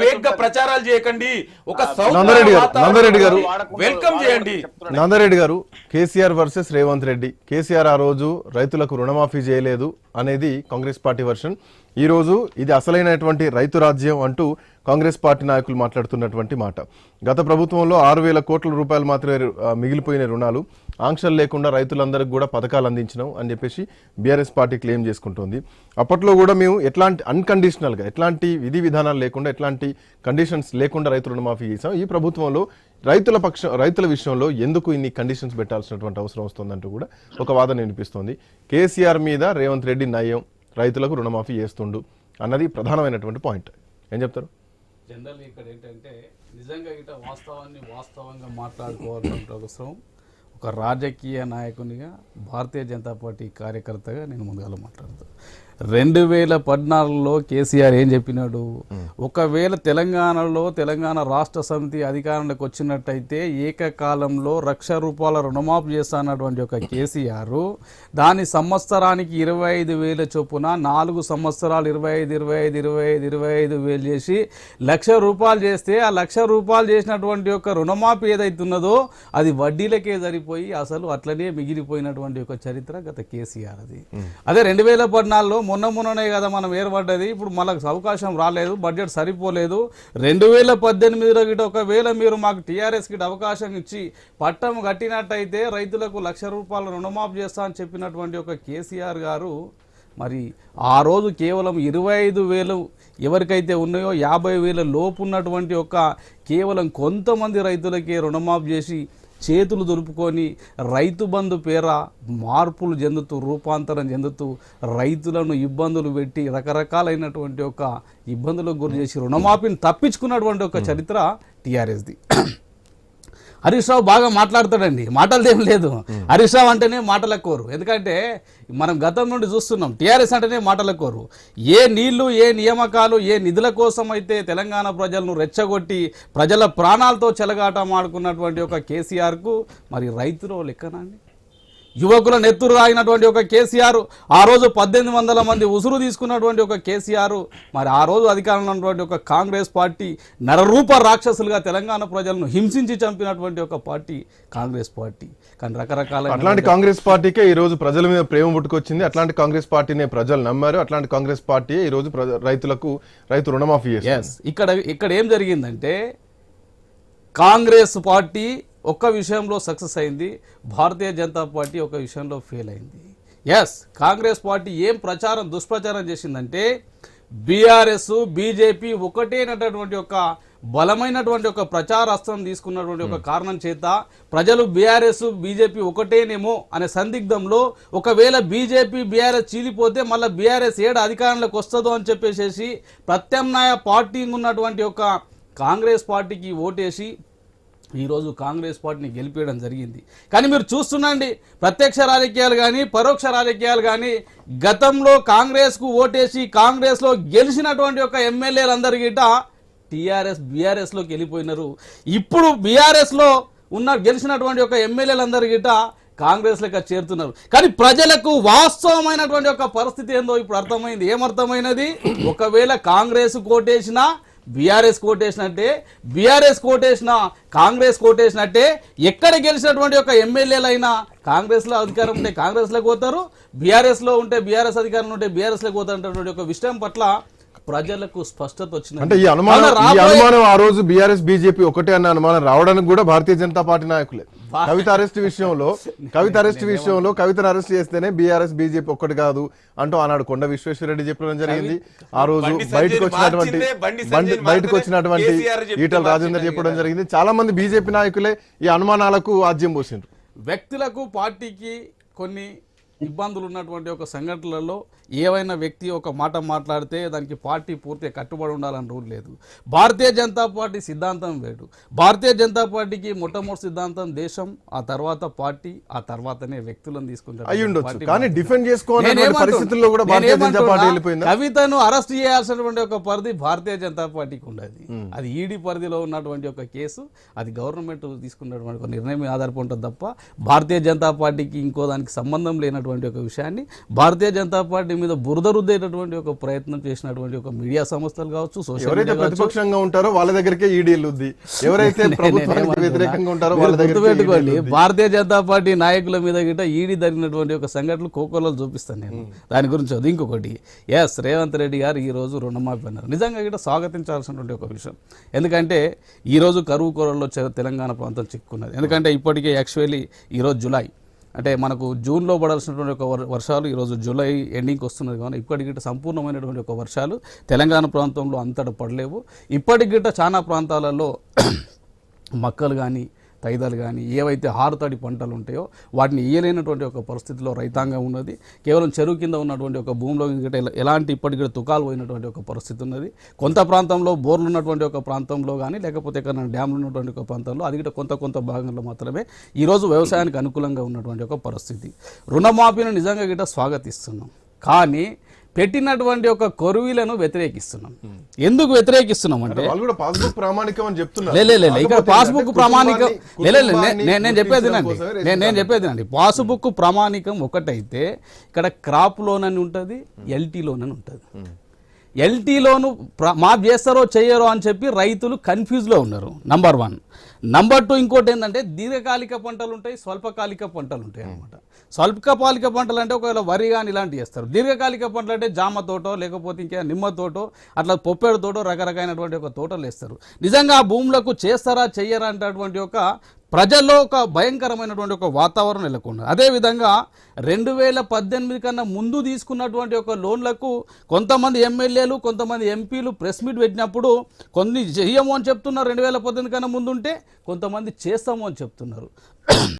వేగ్గా ప్రచారాలు చేయకండి. ఒక నందరెడ్డి గారు. వెల్కమ్ చేయండి. నందరెడ్డి గారు KCR versus Revanth Reddy. KCR ఆ రోజు రైతులకు రుణమాఫీ చేయలేదు. అనేది కాంగ్రెస్ పార్టీ వర్షన్. ఈ రోజు ఇది అసలైనటువంటి రైతు రాజ్యం అంటూ కాంగ్రెస్ పార్టీ నాయకులు మాట్లాడుతున్నటువంటి మాట. గత ప్రభుత్వంలో ఆరు వేల కోట్ల రూపాయలు మాత్రమే మిగిలిపోయిన రుణాలు ఆంక్షలు లేకుండా రైతులందరికీ కూడా పథకాలు అందించినాం అని చెప్పేసి బీఆర్ఎస్ పార్టీ క్లెయిమ్ చేసుకుంటుంది. అప్పట్లో కూడా మేము ఎట్లాంటి అన్కండిషనల్గా ఎట్లాంటి విధి విధానాలు లేకుండా ఎట్లాంటి కండిషన్స్ లేకుండా రైతు రుణమాఫీ చేసాం ఈ ప్రభుత్వంలో రైతుల పక్ష రైతుల విషయంలో ఎందుకు ఇన్ని కండిషన్స్ పెట్టాల్సినటువంటి అవసరం వస్తుందంటూ కూడా ఒక వాదన వినిపిస్తోంది. కేసీఆర్ మీద రేవంత్ రెడ్డి నయం రైతులకు రుణమాఫీ చేస్తుండు అన్నది ప్రధానమైనటువంటి పాయింట్. ఏం చెప్తారు? జనరల్ ఇక్కడ ఏంటంటే నిజంగా ఇట వాస్తవాన్ని వాస్తవంగా మాట్లాడుకోవాల్సిన అవసరం. ఒక రాజకీయ నాయకునిగా భారతీయ జనతా పార్టీ కార్యకర్తగా నేను ముందుగా మాట్లాడుతాను రెండు వేల పద్నాలుగులో కేసీఆర్ ఏం చెప్పినాడు? ఒకవేళ తెలంగాణలో తెలంగాణ రాష్ట్ర సమితి అధికారంలోకి వచ్చినట్టయితే ఏకకాలంలో లక్ష రూపాయల రుణమాఫీ చేస్తానటువంటి ఒక కేసీఆర్. దాని సంవత్సరానికి ఇరవై ఐదు వేల చొప్పున నాలుగు సంవత్సరాలు ఇరవై ఐదు ఇరవై ఐదు ఇరవై ఐదు ఇరవై ఐదు వేలు చేసి లక్ష రూపాయలు చేస్తే ఆ లక్ష రూపాయలు చేసినటువంటి ఒక రుణమాఫీ ఏదైతున్నదో అది వడ్డీలకే సరిపోయి అసలు అట్లనే మిగిలిపోయినటువంటి ఒక చరిత్ర గత కేసీఆర్ అది అదే రెండు వేల పద్నాలుగులో మొన్న మొన్ననే కదా మనం ఏర్పడ్డది. ఇప్పుడు మనకు అవకాశం రాలేదు బడ్జెట్ సరిపోలేదు. రెండు వేల పద్దెనిమిదిలో గిట ఒకవేళ మీరు మాకు టీఆర్ఎస్ గిట అవకాశం ఇచ్చి పట్టం కట్టినట్టయితే రైతులకు లక్ష రూపాయల రుణమాఫీ చేస్తా అని చెప్పినటువంటి ఒక కేసీఆర్ గారు మరి ఆ రోజు కేవలం ఇరవై ఐదు వేలు ఎవరికైతే ఉన్నాయో యాభై వేల లోపు ఉన్నటువంటి ఒక కేవలం కొంతమంది రైతులకే రుణమాఫీ చేసి చేతులు దులుపుకొని రైతు బంధు పేర మార్పులు చెందుతూ రూపాంతరం చెందుతూ రైతులను ఇబ్బందులు పెట్టి రకరకాలైనటువంటి ఒక ఇబ్బందులకు గురి చేసి రుణమాఫీని తప్పించుకున్నటువంటి ఒక చరిత్ర టీఆర్ఎస్ది. హరీష్ రావు బాగా మాట్లాడతాడండి. మాటలదేం లేదు. హరీష్ రావు అంటేనే మాటల కోరు. ఎందుకంటే మనం గతం నుండి చూస్తున్నాం టీఆర్ఎస్ అంటేనే మాటల కోరు. ఏ నీళ్ళు ఏ నియామకాలు ఏ నిధుల కోసం అయితే తెలంగాణ ప్రజలను రెచ్చగొట్టి ప్రజల ప్రాణాలతో చెలగాట మాడుకున్నటువంటి ఒక కేసీఆర్కు మరి రైతులో లెక్కనండి యువకుల నెత్తురు రాగినటువంటి ఒక కేసీఆర్ ఆ రోజు పద్దెనిమిది వందల మంది ఉసురు తీసుకున్నటువంటి ఒక కేసీఆర్ మరి ఆ రోజు అధికారంలో ఉన్నటువంటి ఒక కాంగ్రెస్ పార్టీ నరరూప రాక్షసులుగా తెలంగాణ ప్రజలను హింసించి చంపినటువంటి ఒక పార్టీ కాంగ్రెస్ పార్టీ. కానీ రకరకాల అట్లాంటి కాంగ్రెస్ పార్టీకే ఈ రోజు ప్రజల మీద ప్రేమ పుట్టుకొచ్చింది. అట్లాంటి కాంగ్రెస్ పార్టీనే ప్రజలు నమ్మారు. అట్లాంటి కాంగ్రెస్ పార్టీ ఈ రోజు ప్రజ- రైతులకు రైతు రుణమాఫీ ఇక్కడ ఇక్కడ ఏం జరిగిందంటే కాంగ్రెస్ పార్టీ ఒక్క విషయంలో సక్సెస్ అయింది. భారతీయ జనతా పార్టీ ఒక విషయంలో ఫెయిల్ అయింది. ఎస్ కాంగ్రెస్ పార్టీ ఏం ప్రచారం దుష్ప్రచారం చేసిందంటే బీఆర్ఎస్ బీజేపీ ఒకటేనటువంటి ఒక బలమైనటువంటి ఒక ప్రచారాస్త్రం తీసుకున్నటువంటి ఒక కారణం చేత ప్రజలు బీఆర్ఎస్ బీజేపీ ఒకటేనేమో అనే సందిగ్ధంలో ఒకవేళ బీజేపీ బీఆర్ఎస్ చీలిపోతే మళ్ళీ బీఆర్ఎస్ ఏడు అధికారంలోకి వస్తుందో అని చెప్పేసి ప్రత్యామ్నాయ పార్టీ ఉన్నటువంటి ఒక కాంగ్రెస్ పార్టీకి ఓటేసి ఈరోజు కాంగ్రెస్ పార్టీని గెలిపేయడం జరిగింది. కానీ మీరు చూస్తుండండి ప్రత్యక్ష రాజకీయాలు కానీ పరోక్ష రాజకీయాలు కానీ గతంలో కాంగ్రెస్కు ఓటేసి కాంగ్రెస్లో గెలిచినటువంటి ఒక ఎమ్మెల్యేలందరి గిట టీఆర్ఎస్ బీఆర్ఎస్లోకి వెళ్ళిపోయినారు. ఇప్పుడు బీఆర్ఎస్లో ఉన్న గెలిచినటువంటి ఒక ఎమ్మెల్యేలందరి గిట కాంగ్రెస్ లెక్క చేరుతున్నారు. కానీ ప్రజలకు వాస్తవమైనటువంటి ఒక పరిస్థితి ఏందో ఇప్పుడు అర్థమైంది. ఏమర్థమైనది? ఒకవేళ కాంగ్రెస్ కోటేసినా బీఆర్ఎస్ కోటేసినట్టే బీఆర్ఎస్ కోటేసిన కాంగ్రెస్ కోటేసినట్టే ఎక్కడ గెలిచినటువంటి ఒక ఎమ్మెల్యేలైనా కాంగ్రెస్లో అధికారం ఉంటే కాంగ్రెస్లోకి పోతారు బీఆర్ఎస్లో ఉంటే బీఆర్ఎస్ అధికారం ఉంటే బీఆర్ఎస్లోకి పోతారు ఒక విషయం పట్ల ప్రజలకు స్పష్టత వచ్చింది అంటే ఈ అనుమానం ఆ రోజు బీఆర్ఎస్ బీజేపీ ఒకటే అన్న అనుమానం రావడానికి కూడా భారతీయ జనతా పార్టీ నాయకులే. కవిత అరెస్ట్ విషయంలో కవిత అరెస్ట్ విషయంలో కవితను అరెస్ట్ చేస్తేనే బీఆర్ఎస్ బీజేపీ ఒక్కటి కాదు అంటూ ఆనాడు కొండ విశ్వేశ్వరరెడ్డి చెప్పడం జరిగింది. ఆ రోజు బయటకు వచ్చినటువంటి బయటకు వచ్చినటువంటి ఈటల రాజేందర్ చెప్పడం. జరిగింది. చాలా మంది బీజేపీ నాయకులే ఈ అనుమానాలకు ఆజ్యం పోసిండ్రు. వ్యక్తులకు పార్టీకి కొన్ని ఇబ్బందులు ఉన్నటువంటి ఒక సంఘటనలలో ఏవైనా వ్యక్తి ఒక మాట మాట్లాడితే దానికి పార్టీ పూర్తిగా కట్టుబడి ఉండాలని రూల్ లేదు. భారతీయ జనతా పార్టీ సిద్ధాంతం వేడు భారతీయ జనతా పార్టీకి మొట్టమొదటి సిద్ధాంతం దేశం ఆ తర్వాత పార్టీ ఆ తర్వాతనే వ్యక్తులను తీసుకుంటారు. కానీ. డిఫెండ్ పరిస్థితుల్లో కూడా భారతీయ జనతా పార్టీ వెళ్ళిపోయిందా? కవితను అరెస్ట్ చేయాల్సినటువంటి ఒక పరిధి భారతీయ జనతా పార్టీకి ఉండదు. అది ఈడీ పరిధిలో ఉన్నటువంటి ఒక కేసు. అది గవర్నమెంట్ తీసుకున్నటువంటి ఒక నిర్ణయం ఆధారపడి ఉంటుంది తప్ప భారతీయ జనతా పార్టీకి ఇంకో దానికి సంబంధం లేనటువంటి ఒక విషయాన్ని భారతీయ జనతా పార్టీ మీద బురద రుద్దేటటువంటి ఒక ప్రయత్నం చేసినటువంటి ఒక మీడియా సంస్థలు కావచ్చు సోషల్ ప్రతిపక్షంగా ఉంటారో వాళ్ళ దగ్గరికే ఈడీ వెళ్ళుద్ది ఎవరైతే? వ్యతిరేకంగా ఉంటారో వాళ్ళ గుర్తుపెట్టుకోండి భారతీయ జనతా పార్టీ నాయకుల మీద గిట్ట ఈడీ జరిగినటువంటి ఒక సంఘటనలు కోకోలో చూపిస్తాను నేను. దాని గురించి అది ఇంకొకటి ఎస్ రేవంత్ రెడ్డి గారు ఈ రోజు రుణమాఫీ అన్నారు. నిజంగా గిట్ట స్వాగతించాల్సినటువంటి ఒక విషయం. ఎందుకంటే ఈ రోజు కరువు కొరల్లో తెలంగాణ ప్రాంతం చిక్కున్నది. ఎందుకంటే ఇప్పటికే యాక్చువల్లీ ఈరోజు జులై. అంటే మనకు జూన్లో పడాల్సినటువంటి ఒక వర్- వర్షాలు ఈరోజు జూలై ఎండింగ్కి వస్తున్నది కానీ ఇప్పటికిట గిట్ట సంపూర్ణమైనటువంటి ఒక వర్షాలు తెలంగాణ ప్రాంతంలో అంతటా పడలేవు. ఇప్పటికిట గిట్ట చాలా ప్రాంతాలలో మక్కలు కానీ తైదాలు కానీ ఏవైతే హారుతడి పంటలు ఉంటాయో వాటిని ఇయ్యలేనటువంటి ఒక పరిస్థితిలో రైతాంగం ఉన్నది. కేవలం చెరువు కింద ఉన్నటువంటి ఒక భూమిలో గిట్ట ఎలాంటి ఇప్పటికీ తుకాలు పోయినటువంటి ఒక పరిస్థితి ఉన్నది. కొంత ప్రాంతంలో బోర్లు ఉన్నటువంటి ఒక ప్రాంతంలో కానీ లేకపోతే ఎక్కడ డ్యామ్లు ఉన్నటువంటి ఒక ప్రాంతంలో అది గిట్ట కొంత కొంత భాగంలో మాత్రమే ఈరోజు వ్యవసాయానికి అనుకూలంగా ఉన్నటువంటి ఒక పరిస్థితి. రుణమాఫీని నిజంగా గిట్ట స్వాగతిస్తున్నాం. కానీ పెట్టినటువంటి ఒక కొరువులను వ్యతిరేకిస్తున్నాం. ఎందుకు వ్యతిరేకిస్తున్నాం అంటే పాస్బుక్ ప్రామాణికం అని చెప్తున్నారు. ఇక్కడ పాస్బుక్ ప్రామాణికం నేను చెప్పేది నేను నేను చెప్పేది అండి పాస్బుక్ ప్రామాణికం ఒకటైతే ఇక్కడ క్రాప్ లోన్ అని ఉంటుంది ఎల్టీ లోన్ అని ఉంటుంది. ఎల్టీ లోను మాఫ్ చేస్తారో చేయరో అని చెప్పి రైతులు కన్ఫ్యూజ్లో ఉన్నారు నంబర్ వన్ నంబర్ టూ ఇంకోటి ఏంటంటే దీర్ఘకాలిక పంటలు ఉంటాయి స్వల్పకాలిక పంటలు ఉంటాయి అన్నమాట. స్వల్పకాలిక పంటలు అంటే ఒకవేళ వరి కానీ ఇలాంటివి చేస్తారు దీర్ఘకాలిక పంటలు అంటే జామ తోటో లేకపోతే ఇంకా నిమ్మ తోటో అట్లా పొప్పేడు తోటో రకరకమైనటువంటి ఒక తోటలు వేస్తారు. నిజంగా ఆ భూములకు చేస్తారా చెయ్యరా అంటటువంటి ఒక ప్రజల్లో ఒక భయంకరమైనటువంటి ఒక వాతావరణం నెలకొంది అదేవిధంగా రెండు వేల పద్దెనిమిది కన్నా ముందు తీసుకున్నటువంటి ఒక లోన్లకు కొంతమంది ఎమ్మెల్యేలు కొంతమంది ఎంపీలు ప్రెస్ మీట్ పెట్టినప్పుడు కొన్ని చెయ్యము అని చెప్తున్నారు. రెండు వేల పద్దెనిమిది కన్నా ముందు ఉంటే కొంతమంది చేస్తాము అని చెప్తున్నారు.